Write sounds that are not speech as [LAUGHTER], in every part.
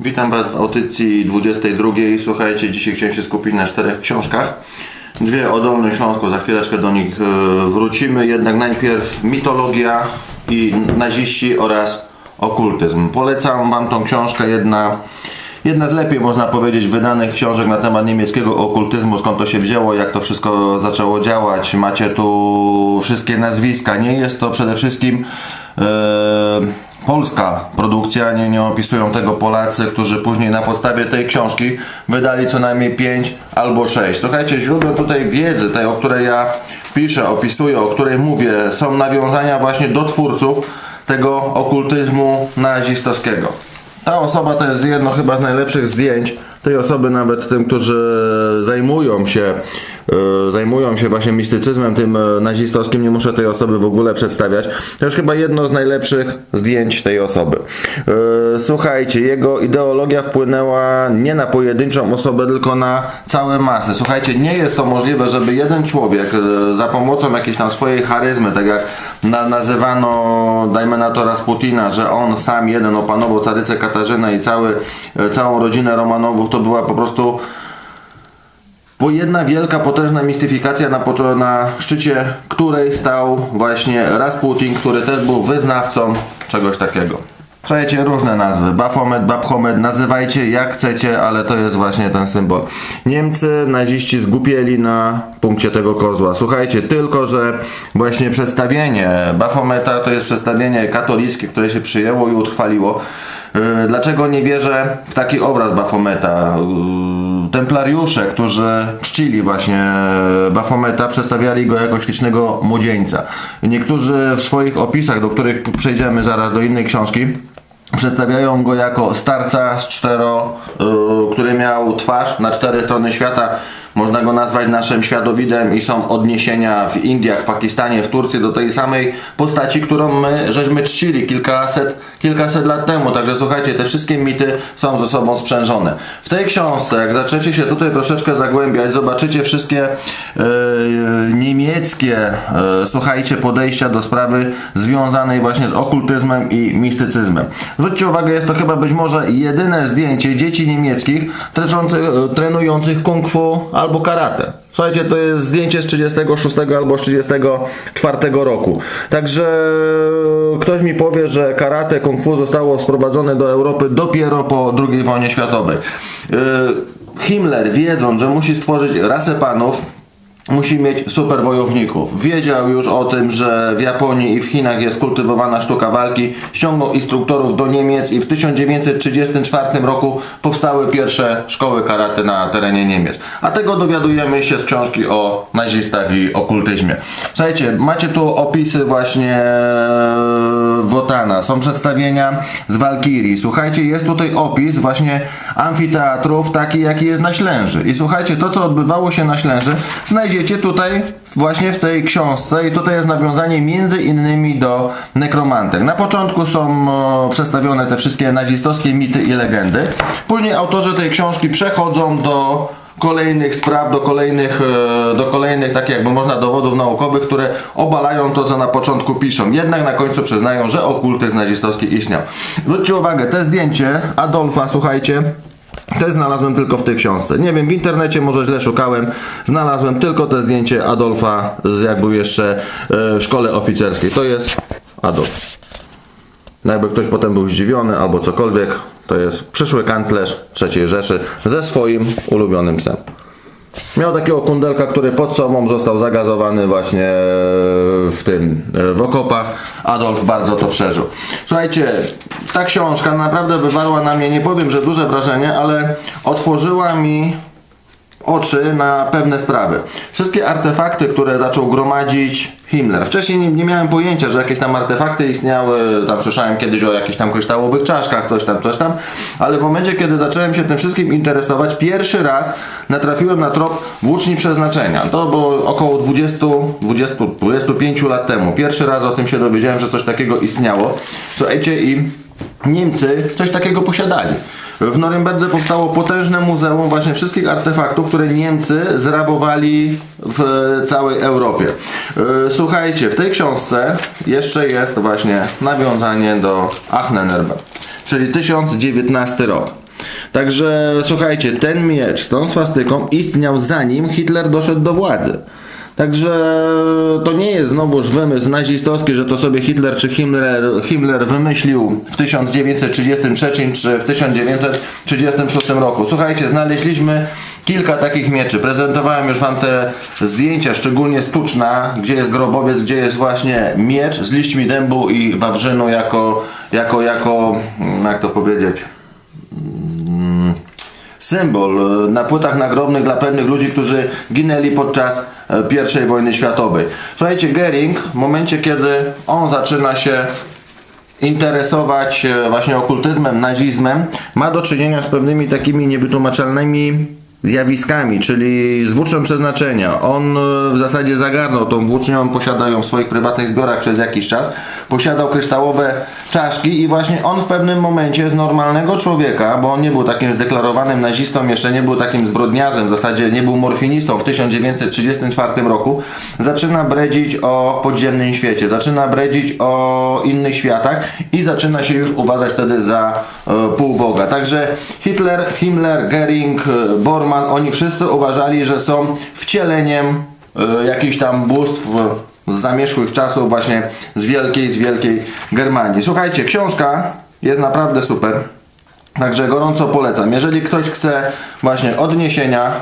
Witam Was w audycji 22. Słuchajcie, dzisiaj chciałem się skupić na czterech książkach. Dwie o Dolnym Śląsku, za chwileczkę do nich e, wrócimy. Jednak najpierw mitologia i naziści oraz okultyzm. Polecam Wam tą książkę, jedna, jedna z lepiej można powiedzieć wydanych książek na temat niemieckiego okultyzmu, skąd to się wzięło, jak to wszystko zaczęło działać. Macie tu wszystkie nazwiska. Nie jest to przede wszystkim e, polska produkcja, nie, nie opisują tego Polacy, którzy później na podstawie tej książki wydali co najmniej 5 albo 6. Słuchajcie, źródłem tutaj wiedzy, tej o której ja piszę, opisuję, o której mówię, są nawiązania właśnie do twórców tego okultyzmu nazistowskiego. Ta osoba to jest jedno chyba z najlepszych zdjęć tej osoby, nawet tym, którzy zajmują się, zajmują się właśnie mistycyzmem tym e, nazistowskim. Nie muszę tej osoby w ogóle przedstawiać. To jest chyba jedno z najlepszych zdjęć tej osoby. E, Słuchajcie, jego ideologia wpłynęła nie na pojedynczą osobę, tylko na całe masy. Słuchajcie, nie jest to możliwe, żeby jeden człowiek e, za pomocą jakiejś tam swojej charyzmy, tak jak na, nazywano, dajmy na to Rasputina, że on sam jeden opanował carycę Katarzynę i cały, e, całą rodzinę Romanowów, to była po prostu bo jedna wielka, potężna mistyfikacja na, na szczycie której stał właśnie Rasputin, który też był wyznawcą czegoś takiego. Czajcie różne nazwy, Baphomet, Babhomet, nazywajcie jak chcecie, ale to jest właśnie ten symbol. Niemcy, naziści zgupieli na punkcie tego kozła. Słuchajcie, tylko że właśnie przedstawienie Baphometa to jest przedstawienie katolickie, które się przyjęło i utrwaliło. Yy, Dlaczego nie wierzę w taki obraz Baphometa? Yy, Templariusze, którzy czcili właśnie Bafometa, przedstawiali go jako ślicznego młodzieńca. Niektórzy w swoich opisach, do których przejdziemy zaraz do innej książki, przedstawiają go jako starca z cztero, y, który miał twarz na cztery strony świata. Można go nazwać naszym światowidem i są odniesienia w Indiach, w Pakistanie, w Turcji do tej samej postaci, którą my żeśmy czcili kilkaset, kilkaset lat temu. Także słuchajcie, te wszystkie mity są ze sobą sprzężone. W tej książce, jak zaczniecie się tutaj troszeczkę zagłębiać, zobaczycie wszystkie e, niemieckie, e, słuchajcie, podejścia do sprawy związanej właśnie z okultyzmem i mistycyzmem. Zwróćcie uwagę, jest to chyba być może jedyne zdjęcie dzieci niemieckich e, trenujących kung fu albo karate. Słuchajcie, to jest zdjęcie z 36 albo z 34 roku. Także ktoś mi powie, że karate, kung fu zostało sprowadzone do Europy dopiero po II wojnie światowej. Yy, Himmler, wiedząc, że musi stworzyć rasę panów, musi mieć super wojowników. Wiedział już o tym, że w Japonii i w Chinach jest kultywowana sztuka walki. Ściągnął instruktorów do Niemiec i w 1934 roku powstały pierwsze szkoły karate na terenie Niemiec. A tego dowiadujemy się z książki o nazistach i okultyzmie. Słuchajcie, macie tu opisy właśnie Wotana, są przedstawienia z Walkirii. Słuchajcie, jest tutaj opis właśnie amfiteatrów, taki jaki jest na Ślęży. I słuchajcie, to co odbywało się na Ślęży, znajdziecie tutaj właśnie w tej książce i tutaj jest nawiązanie między innymi do nekromantek. Na początku są przedstawione te wszystkie nazistowskie mity i legendy. Później autorzy tej książki przechodzą do kolejnych spraw, do kolejnych, e, do kolejnych tak jakby można dowodów naukowych, które obalają to, co na początku piszą. Jednak na końcu przyznają, że okultyzm nazistowski istniał. Zwróćcie uwagę, te zdjęcie Adolfa, słuchajcie, te znalazłem tylko w tej książce. Nie wiem, w internecie może źle szukałem. Znalazłem tylko te zdjęcie Adolfa z jak był jeszcze e, w szkole oficerskiej. To jest Adolf. No Jakby ktoś potem był zdziwiony albo cokolwiek, to jest przyszły kanclerz III Rzeszy ze swoim ulubionym psem. Miał takiego kundelka, który pod sobą został zagazowany właśnie w tym, w okopach. Adolf bardzo to przeżył. Słuchajcie, ta książka naprawdę wywarła na mnie, nie powiem, że duże wrażenie, ale otworzyła mi oczy na pewne sprawy. Wszystkie artefakty, które zaczął gromadzić Himmler. Wcześniej nie, nie miałem pojęcia, że jakieś tam artefakty istniały, tam słyszałem kiedyś o jakichś tam kryształowych czaszkach, coś tam, coś tam, ale w momencie, kiedy zacząłem się tym wszystkim interesować, pierwszy raz natrafiłem na trop włóczni przeznaczenia. To było około 20, 20 25 lat temu. Pierwszy raz o tym się dowiedziałem, że coś takiego istniało. Słuchajcie, i Niemcy coś takiego posiadali. W Norymberdze powstało potężne muzeum właśnie wszystkich artefaktów, które Niemcy zrabowali w całej Europie. Yy, Słuchajcie, w tej książce jeszcze jest właśnie nawiązanie do Achnenerbe, czyli 1019 rok. Także słuchajcie, ten miecz z tą swastyką istniał zanim Hitler doszedł do władzy. Także to nie jest znowuż wymysł nazistowski, że to sobie Hitler czy Himmler, Himmler wymyślił w 1933 czy w 1936 roku. Słuchajcie, znaleźliśmy kilka takich mieczy. Prezentowałem już Wam te zdjęcia, szczególnie Stuczna, gdzie jest grobowiec, gdzie jest właśnie miecz z liśćmi dębu i wawrzynu jako, jako, jako, jak to powiedzieć, symbol e, na płytach nagrobnych dla pewnych ludzi, którzy ginęli podczas e, I wojny światowej. Słuchajcie, Gering w momencie, kiedy on zaczyna się interesować e, właśnie okultyzmem, nazizmem, ma do czynienia z pewnymi takimi niewytłumaczalnymi zjawiskami, czyli z włócznią przeznaczenia. On e, w zasadzie zagarnął tą włócznię, on posiadał ją w swoich prywatnych zbiorach przez jakiś czas, posiadał kryształowe czaszki i właśnie on w pewnym momencie z normalnego człowieka, bo on nie był takim zdeklarowanym nazistą, jeszcze nie był takim zbrodniarzem, w zasadzie nie był morfinistą w 1934 roku, zaczyna bredzić o podziemnym świecie, zaczyna bredzić o innych światach i zaczyna się już uważać wtedy za e, półboga. Także Hitler, Himmler, Goering, e, Oni wszyscy uważali, że są wcieleniem y, jakichś tam bóstw z zamierzchłych czasów właśnie z wielkiej, z wielkiej Germanii. Słuchajcie, książka jest naprawdę super. Także gorąco polecam. Jeżeli ktoś chce właśnie odniesienia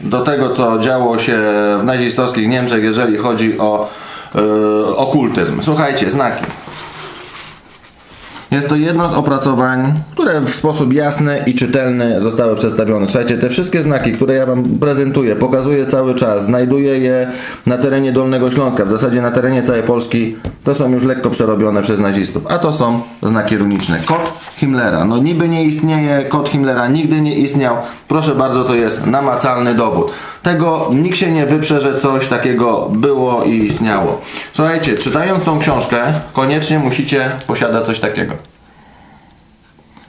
do tego, co działo się w nazistowskich Niemczech, jeżeli chodzi o yy, okultyzm. Słuchajcie, znaki. Jest to jedno z opracowań, które w sposób jasny i czytelny zostały przedstawione. Słuchajcie, te wszystkie znaki, które ja Wam prezentuję, pokazuję cały czas, znajduję je na terenie Dolnego Śląska, w zasadzie na terenie całej Polski, to są już lekko przerobione przez nazistów, a to są znaki runiczne. Kod Himmlera. No niby nie istnieje, kod Himmlera nigdy nie istniał. Proszę bardzo, to jest namacalny dowód. Tego nikt się nie wyprze, że coś takiego było i istniało. Słuchajcie, czytając tą książkę, koniecznie musicie posiadać coś takiego.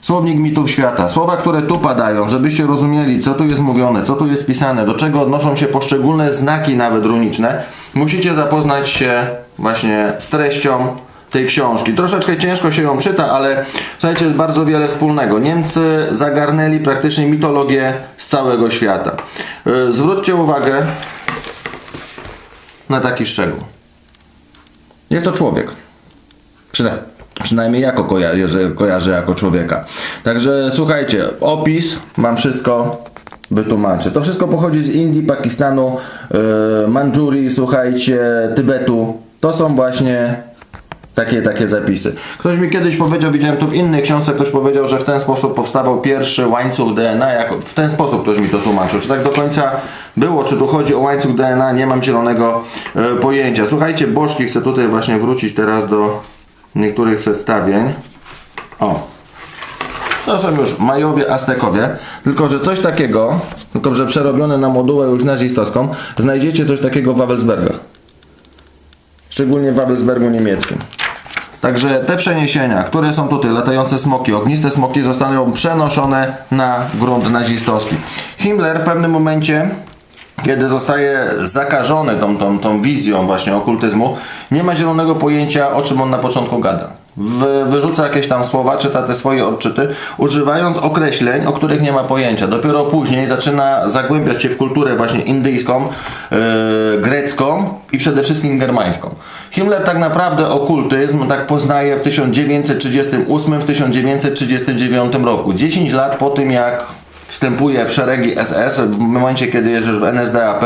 Słownik mitów świata. Słowa, które tu padają, żebyście rozumieli, co tu jest mówione, co tu jest pisane, do czego odnoszą się poszczególne znaki, nawet runiczne, musicie zapoznać się właśnie z treścią tej książki. Troszeczkę ciężko się ją czyta, ale słuchajcie, jest bardzo wiele wspólnego. Niemcy zagarnęli praktycznie mitologię z całego świata. Yy, zwróćcie uwagę na taki szczegół. Jest to człowiek. Przynajmniej. Przynajmniej jako kojarzę, kojarzę jako człowieka. Także słuchajcie, opis, mam wszystko wytłumaczę. To wszystko pochodzi z Indii, Pakistanu, yy, Mandżurii, słuchajcie, Tybetu. To są właśnie takie, takie zapisy. Ktoś mi kiedyś powiedział, widziałem to w innej książce, ktoś powiedział, że w ten sposób powstawał pierwszy łańcuch DNA, jako, w ten sposób ktoś mi to tłumaczył. Czy tak do końca było, czy tu chodzi o łańcuch DNA, nie mam zielonego e, pojęcia. Słuchajcie, Bożki, chcę tutaj właśnie wrócić teraz do niektórych przedstawień. O, to są już Majowie, Aztekowie, tylko że coś takiego, tylko że przerobione na modułę już nazistowską, znajdziecie coś takiego w Wawelsbergach. Szczególnie w Wawelsbergu niemieckim. Także te przeniesienia, które są tutaj, latające smoki, ogniste smoki zostaną przenoszone na grunt nazistowski. Himmler w pewnym momencie kiedy zostaje zakażony tą, tą, tą wizją właśnie okultyzmu, nie ma zielonego pojęcia, o czym on na początku gada. Wy, wyrzuca jakieś tam słowa, czyta te swoje odczyty, używając określeń, o których nie ma pojęcia. Dopiero później zaczyna zagłębiać się w kulturę właśnie indyjską, yy, grecką i przede wszystkim germańską. Himmler tak naprawdę okultyzm tak poznaje w 1938, w 1939 roku. 10 lat po tym jak wstępuje w szeregi SS w momencie, kiedy jedziesz w NSDAP,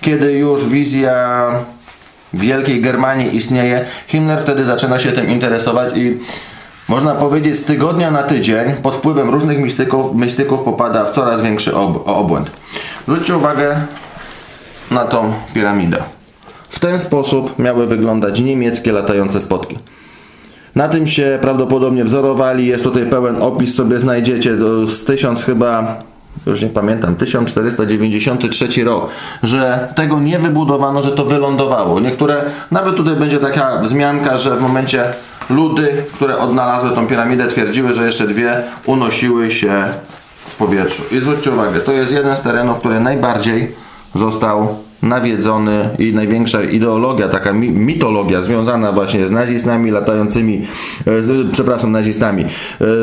kiedy już wizja Wielkiej Germanii istnieje, Himmler wtedy zaczyna się tym interesować i można powiedzieć z tygodnia na tydzień pod wpływem różnych mistyków, mistyków popada w coraz większy ob obłęd. Zwróćcie uwagę na tą piramidę. W ten sposób miały wyglądać niemieckie latające spotki. Na tym się prawdopodobnie wzorowali, jest tutaj pełen opis, sobie znajdziecie z tysiąc chyba już nie pamiętam, 1493 rok, że tego nie wybudowano, że to wylądowało. Niektóre, nawet tutaj będzie taka wzmianka, że w momencie ludy, które odnalazły tą piramidę, twierdziły, że jeszcze dwie unosiły się w powietrzu. I zwróćcie uwagę, to jest jeden z terenów, który najbardziej został nawiedzony i największa ideologia, taka mitologia związana właśnie z nazistami latającymi, e, przepraszam, nazistami, e,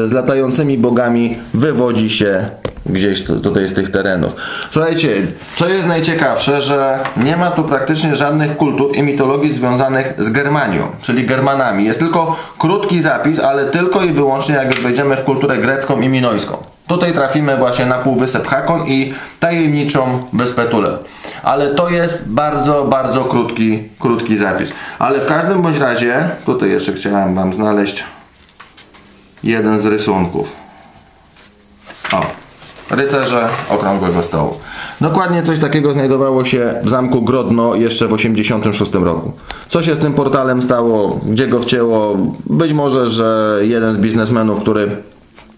z latającymi bogami wywodzi się gdzieś tu- tutaj z tych terenów. Słuchajcie, co jest najciekawsze, że nie ma tu praktycznie żadnych kultów i mitologii związanych z Germanią, czyli Germanami. Jest tylko krótki zapis, ale tylko i wyłącznie jak wejdziemy w kulturę grecką i minojską. Tutaj trafimy właśnie na półwysep Hakon i tajemniczą wyspę Tule. Ale to jest bardzo, bardzo krótki, krótki zapis. Ale w każdym bądź razie, tutaj jeszcze chciałem Wam znaleźć jeden z rysunków. O, rycerze okrągłego stołu. Dokładnie coś takiego znajdowało się w zamku Grodno jeszcze w 86 roku. Co się z tym portalem stało, gdzie go wcięło? Być może, że jeden z biznesmenów, który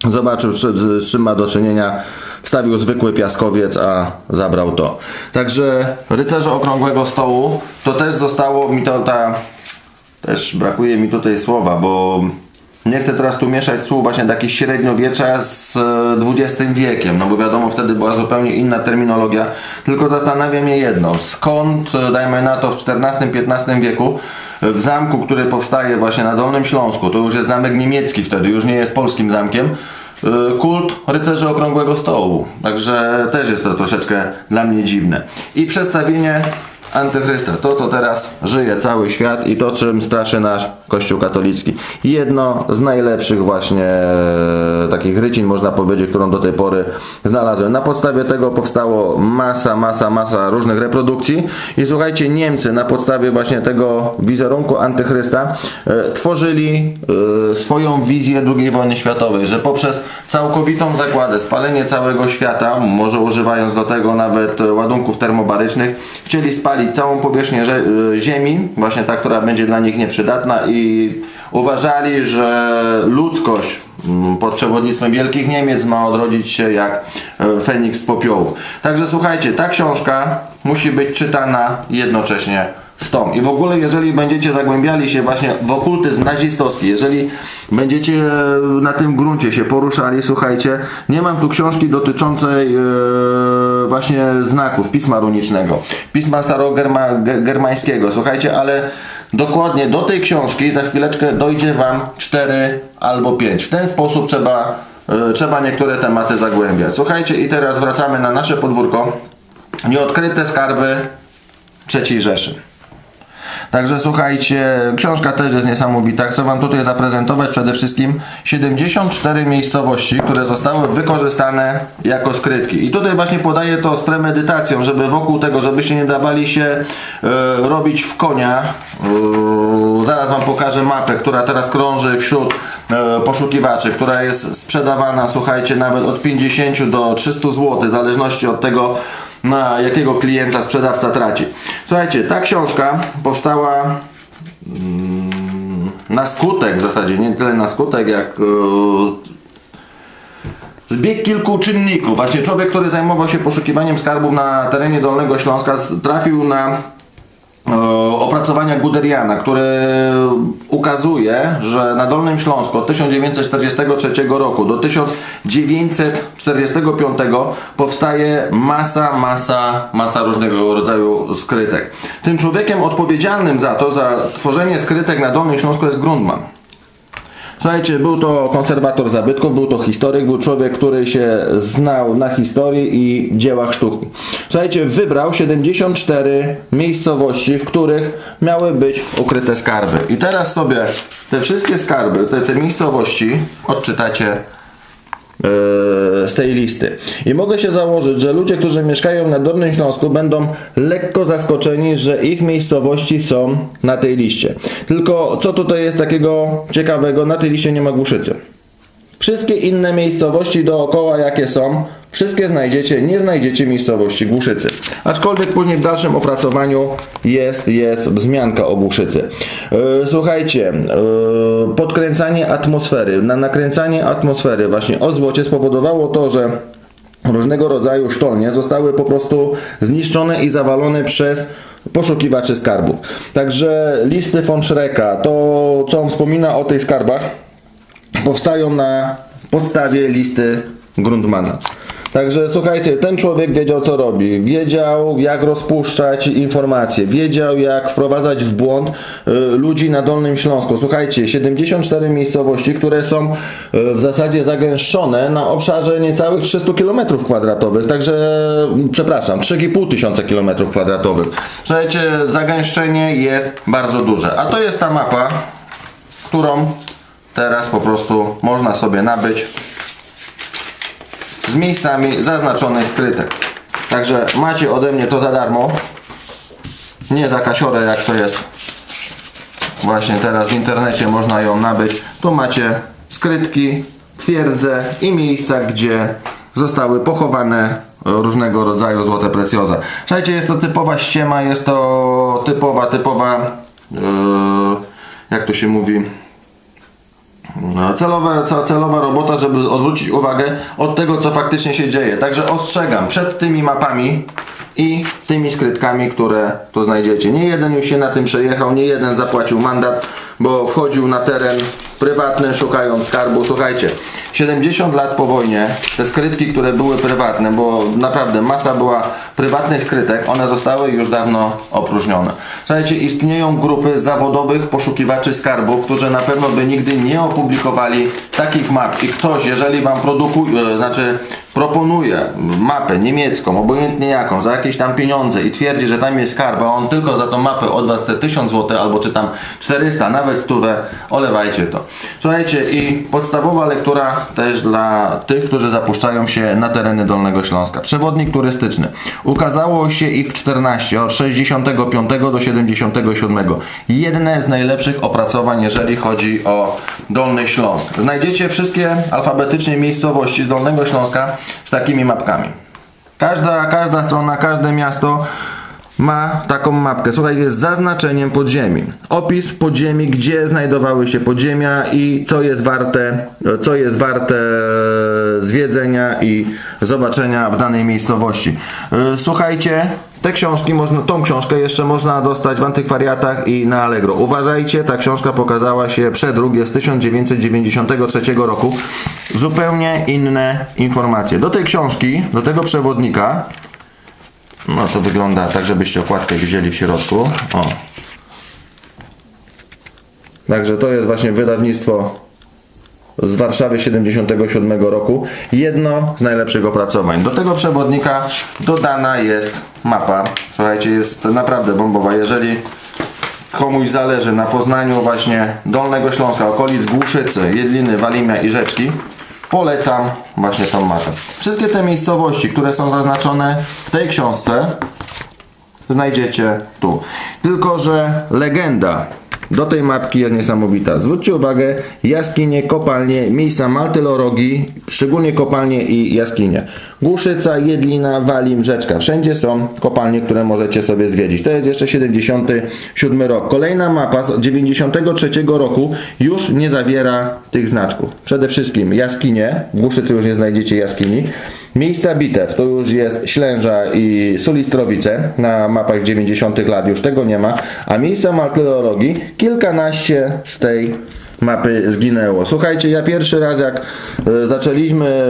zobaczył z, czym ma do czynienia, wstawił zwykły piaskowiec, a zabrał to. Także rycerze okrągłego stołu to też zostało mi to ta też brakuje mi tutaj słowa, bo nie chcę teraz tu mieszać słów właśnie takich średniowiecza z e, XX wiekiem, no bo wiadomo wtedy była zupełnie inna terminologia, tylko zastanawia mnie jedno, skąd, e, dajmy na to w XIV-XV wieku e, w zamku, który powstaje właśnie na Dolnym Śląsku, to już jest zamek niemiecki wtedy, już nie jest polskim zamkiem, e, kult rycerzy okrągłego stołu, także też jest to troszeczkę dla mnie dziwne. I przedstawienie Antychrysta, to co teraz żyje cały świat i to czym straszy nasz Kościół katolicki. Jedno z najlepszych właśnie e, takich rycin można powiedzieć, którą do tej pory znalazłem. Na podstawie tego powstało masa, masa, masa różnych reprodukcji i słuchajcie, Niemcy na podstawie właśnie tego wizerunku Antychrysta e, tworzyli e, swoją wizję II wojny światowej, że poprzez całkowitą zagładę, spalenie całego świata, może używając do tego nawet e, ładunków termobarycznych, chcieli spalić całą powierzchnię e, ziemi, właśnie ta, która będzie dla nich nieprzydatna i uważali, że ludzkość mm, pod przewodnictwem Wielkich Niemiec ma odrodzić się jak e, Feniks z popiołów. Także słuchajcie, ta książka musi być czytana jednocześnie z tą. I w ogóle, jeżeli będziecie zagłębiali się właśnie w okultyzm nazistowski, jeżeli będziecie na tym gruncie się poruszali, słuchajcie, nie mam tu książki dotyczącej e, właśnie znaków pisma runicznego, pisma starogermańskiego, słuchajcie, ale dokładnie do tej książki za chwileczkę dojdzie Wam 4 albo 5. W ten sposób trzeba, e, trzeba niektóre tematy zagłębiać. Słuchajcie, i teraz wracamy na nasze podwórko. Nieodkryte skarby III Rzeszy. Także słuchajcie, książka też jest niesamowita. Chcę Wam tutaj zaprezentować przede wszystkim 74 miejscowości, które zostały wykorzystane jako skrytki. I tutaj właśnie podaję to z premedytacją, żeby wokół tego, żebyście nie dawali się e, robić w konia. E, zaraz Wam pokażę mapę, która teraz krąży wśród e, poszukiwaczy, która jest sprzedawana, słuchajcie, nawet od 50 do 300 zł, w zależności od tego, na jakiego klienta sprzedawca traci. Słuchajcie, ta książka powstała mm, na skutek w zasadzie, nie tyle na skutek jak e, Zbieg kilku czynników. Właśnie człowiek, który zajmował się poszukiwaniem skarbów na terenie Dolnego Śląska, trafił na opracowania Guderiana, które ukazuje, że na Dolnym Śląsku od 1943 roku do 1945 powstaje masa, masa, masa różnego rodzaju skrytek. Tym człowiekiem odpowiedzialnym za to, za tworzenie skrytek na Dolnym Śląsku jest Grundman. Słuchajcie, był to konserwator zabytków, był to historyk, był człowiek, który się znał na historii i dziełach sztuki. Słuchajcie, wybrał 74 miejscowości, w których miały być ukryte skarby. I teraz sobie te wszystkie skarby, te, te miejscowości odczytacie z tej listy. I mogę się założyć, że ludzie, którzy mieszkają na Dolnym Śląsku będą lekko zaskoczeni, że ich miejscowości są na tej liście. Tylko co tutaj jest takiego ciekawego? Na tej liście nie ma Głuszycy. Wszystkie inne miejscowości dookoła, jakie są, wszystkie znajdziecie, nie znajdziecie miejscowości Głuszycy. Aczkolwiek później w dalszym opracowaniu jest, jest wzmianka o Głuszycy. E, Słuchajcie, e, podkręcanie atmosfery, na nakręcanie atmosfery właśnie o złocie spowodowało to, że różnego rodzaju sztolnie zostały po prostu zniszczone i zawalone przez poszukiwaczy skarbów. Także listy von Schrecka, to co on wspomina o tych skarbach, powstają na podstawie listy Grundmana. Także słuchajcie, ten człowiek wiedział co robi, wiedział jak rozpuszczać informacje, wiedział jak wprowadzać w błąd y, ludzi na Dolnym Śląsku. Słuchajcie, 74 miejscowości, które są y, w zasadzie zagęszczone na obszarze niecałych 300 km kwadratowych, także przepraszam, 3,5 tysiąca km kwadratowych. Słuchajcie, zagęszczenie jest bardzo duże, a to jest ta mapa, którą teraz po prostu można sobie nabyć z miejscami zaznaczone skryte. Także macie ode mnie to za darmo. Nie za kasiorę jak to jest. Właśnie teraz w internecie można ją nabyć. Tu macie skrytki, twierdze i miejsca, gdzie zostały pochowane różnego rodzaju złote precjoza. Słuchajcie, jest to typowa ściema, jest to typowa, typowa, yy, jak to się mówi, celowa, ce- celowa robota, żeby odwrócić uwagę od tego, co faktycznie się dzieje. Także ostrzegam przed tymi mapami i tymi skrytkami, które tu znajdziecie. Nie jeden już się na tym przejechał, nie jeden zapłacił mandat, bo wchodził na teren prywatny, szukając skarbu. Słuchajcie, 70 lat po wojnie te skrytki, które były prywatne, bo naprawdę masa była prywatnych skrytek, one zostały już dawno opróżnione. Słuchajcie, istnieją grupy zawodowych poszukiwaczy skarbów, którzy na pewno by nigdy nie opublikowali takich map. I ktoś, jeżeli wam produkuje, znaczy proponuje mapę niemiecką, obojętnie jaką, za jakieś tam pieniądze i twierdzi, że tam jest skarb, a on tylko za tą mapę od was chce 1000 zł albo czy tam 400, nawet stówę, olewajcie to. Słuchajcie, i podstawowa lektura też dla tych, którzy zapuszczają się na tereny Dolnego Śląska. Przewodnik turystyczny. Ukazało się ich 14, od 65 do 77. Jedne z najlepszych opracowań, jeżeli chodzi o Dolny Śląsk. Znajdziecie wszystkie alfabetycznie miejscowości z Dolnego Śląska z takimi mapkami. Każda, każda strona, każde miasto ma taką mapkę. Słuchajcie, z zaznaczeniem podziemi. Opis podziemi, gdzie znajdowały się podziemia i co jest warte, co jest warte zwiedzenia i zobaczenia w danej miejscowości. Yy, Słuchajcie, te książki można, tą książkę jeszcze można dostać w antykwariatach i na Allegro. Uważajcie, ta książka pokazała się przedruk, jest z 1993 roku. Zupełnie inne informacje. Do tej książki, do tego przewodnika no to wygląda tak, żebyście okładkę widzieli w środku. O. Także to jest właśnie wydawnictwo z Warszawy 77 roku. Jedno z najlepszych opracowań. Do tego przewodnika dodana jest mapa. Słuchajcie, jest naprawdę bombowa. Jeżeli komuś zależy na poznaniu właśnie Dolnego Śląska, okolic Głuszycy, Jedliny, Walimia i Rzeczki, polecam właśnie tą mapę. Wszystkie te miejscowości, które są zaznaczone w tej książce, znajdziecie tu. Tylko, że legenda do tej mapki jest niesamowita. Zwróćcie uwagę, jaskinie, kopalnie, miejsca Maltylorogi, szczególnie kopalnie i jaskinie. Głuszyca, Jedlina, Walim, Rzeczka. Wszędzie są kopalnie, które możecie sobie zwiedzić. To jest jeszcze 77 rok. Kolejna mapa z 93 roku już nie zawiera tych znaczków. Przede wszystkim jaskinie. Głuszycy już nie znajdziecie jaskini. Miejsca bitew to już jest Ślęża i Sulistrowice. Na mapach 90 lat już tego nie ma. A miejsca Maltylorogi, kilkanaście z tej mapy zginęło. Słuchajcie, ja pierwszy raz jak e, zaczęliśmy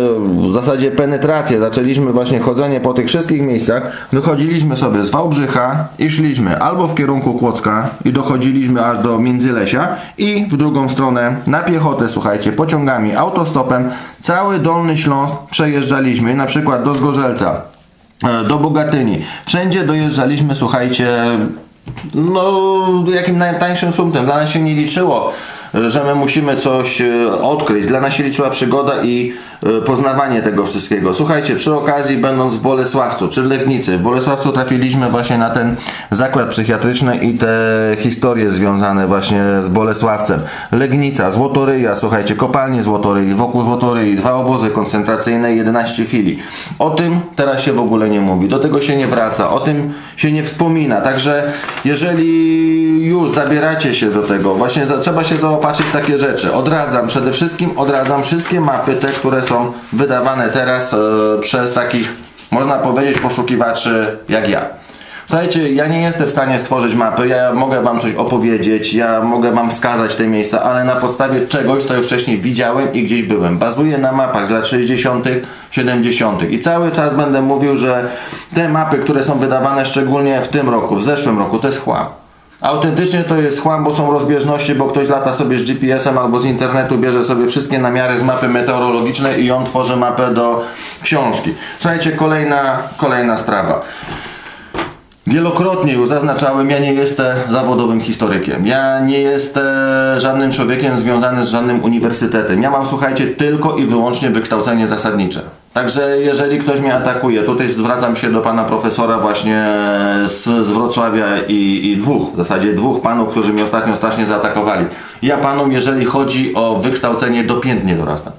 w zasadzie penetrację, zaczęliśmy właśnie chodzenie po tych wszystkich miejscach, wychodziliśmy sobie z Wałbrzycha i szliśmy albo w kierunku Kłodzka i dochodziliśmy aż do Międzylesia i w drugą stronę na piechotę, słuchajcie, pociągami, autostopem, cały Dolny Śląsk przejeżdżaliśmy, na przykład do Zgorzelca, e, do Bogatyni. Wszędzie dojeżdżaliśmy, słuchajcie, no, jakim najtańszym sumptem. Dla nas się nie liczyło, że my musimy coś e, odkryć. Dla nas się liczyła przygoda i e, poznawanie tego wszystkiego. Słuchajcie, przy okazji, będąc w Bolesławcu czy w Legnicy, w Bolesławcu trafiliśmy właśnie na ten zakład psychiatryczny i te historie związane właśnie z Bolesławcem. Legnica, Złotoryja, słuchajcie, kopalnie Złotoryi, wokół Złotoryi, dwa obozy koncentracyjne, 11 filii. O tym teraz się w ogóle nie mówi, do tego się nie wraca, o tym się nie wspomina. Także jeżeli już zabieracie się do tego, właśnie za, trzeba się zaopatrzyć w takie rzeczy. Odradzam, przede wszystkim odradzam wszystkie mapy, te, które są wydawane teraz e, przez takich, można powiedzieć, poszukiwaczy jak ja. Słuchajcie, ja nie jestem w stanie stworzyć mapy, ja mogę wam coś opowiedzieć, ja mogę wam wskazać te miejsca, ale na podstawie czegoś, co już wcześniej widziałem i gdzieś byłem. Bazuję na mapach z lat 60., 70. i cały czas będę mówił, że te mapy, które są wydawane szczególnie w tym roku, w zeszłym roku, to jest chłam. Autentycznie to jest chłam, bo są rozbieżności, bo ktoś lata sobie z GPS-em albo z internetu, bierze sobie wszystkie namiary z mapy meteorologicznej i on tworzy mapę do książki. Słuchajcie, kolejna, kolejna sprawa. Wielokrotnie już zaznaczałem, ja nie jestem zawodowym historykiem. Ja nie jestem żadnym człowiekiem związanym z żadnym uniwersytetem. Ja mam, słuchajcie, tylko i wyłącznie wykształcenie zasadnicze. Także jeżeli ktoś mnie atakuje, tutaj zwracam się do pana profesora właśnie z, z Wrocławia i, i dwóch, w zasadzie dwóch panów, którzy mnie ostatnio strasznie zaatakowali. Ja panom, jeżeli chodzi o wykształcenie, dopiętnie dorastam.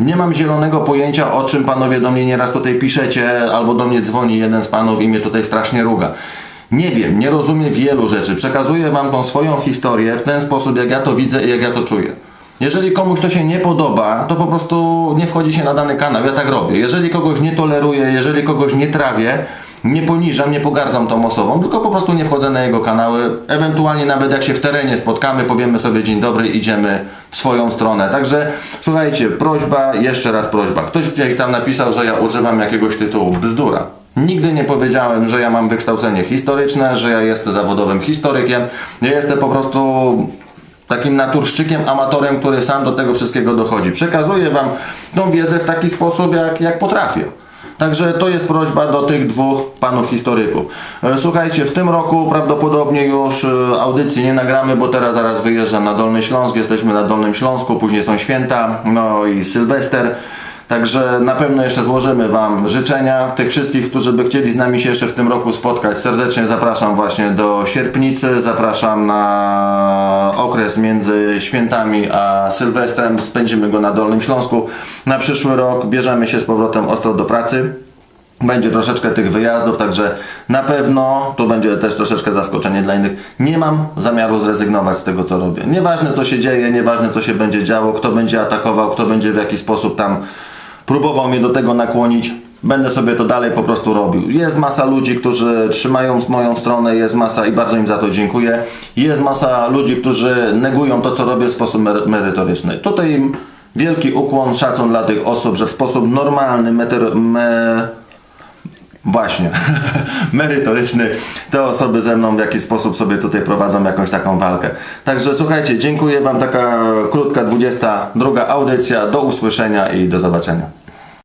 Nie mam zielonego pojęcia, o czym panowie do mnie nieraz tutaj piszecie, albo do mnie dzwoni jeden z panów i mnie tutaj strasznie ruga. Nie wiem, nie rozumiem wielu rzeczy. Przekazuję wam tą swoją historię w ten sposób, jak ja to widzę i jak ja to czuję. Jeżeli komuś to się nie podoba, to po prostu nie wchodzi się na dany kanał. Ja tak robię. Jeżeli kogoś nie toleruję, jeżeli kogoś nie trawię, nie poniżam, nie pogardzam tą osobą, tylko po prostu nie wchodzę na jego kanały. Ewentualnie nawet jak się w terenie spotkamy, powiemy sobie dzień dobry, idziemy w swoją stronę. Także słuchajcie, prośba, jeszcze raz prośba. Ktoś gdzieś tam napisał, że ja używam jakiegoś tytułu. Bzdura. Nigdy nie powiedziałem, że ja mam wykształcenie historyczne, że ja jestem zawodowym historykiem. Ja jestem po prostu takim naturszczykiem, amatorem, który sam do tego wszystkiego dochodzi. Przekazuję Wam tą wiedzę w taki sposób, jak, jak potrafię. Także to jest prośba do tych dwóch panów historyków. E, Słuchajcie, w tym roku prawdopodobnie już e, audycji nie nagramy, bo teraz zaraz wyjeżdżam na Dolny Śląsk, jesteśmy na Dolnym Śląsku, później są święta, no i Sylwester. Także na pewno jeszcze złożymy Wam życzenia tych wszystkich, którzy by chcieli z nami się jeszcze w tym roku spotkać. Serdecznie zapraszam właśnie do Sierpnicy, zapraszam na okres między świętami a Sylwestrem. Spędzimy go na Dolnym Śląsku. Na przyszły rok bierzemy się z powrotem ostro do pracy. Będzie troszeczkę tych wyjazdów, także na pewno to będzie też troszeczkę zaskoczenie dla innych. Nie mam zamiaru zrezygnować z tego, co robię. Nieważne, co się dzieje, nieważne, co się będzie działo, kto będzie atakował, kto będzie w jakiś sposób tam próbował mnie do tego nakłonić. Będę sobie to dalej po prostu robił. Jest masa ludzi, którzy trzymają moją stronę, jest masa i bardzo im za to dziękuję. Jest masa ludzi, którzy negują to, co robię w sposób mery- merytoryczny. Tutaj im wielki ukłon, szacun dla tych osób, że w sposób normalny, meteor, me, Właśnie, [LAUGHS] merytoryczny. Te osoby ze mną w jakiś sposób sobie tutaj prowadzą jakąś taką walkę. Także słuchajcie, dziękuję Wam. Taka krótka 22 audycja. Do usłyszenia i do zobaczenia.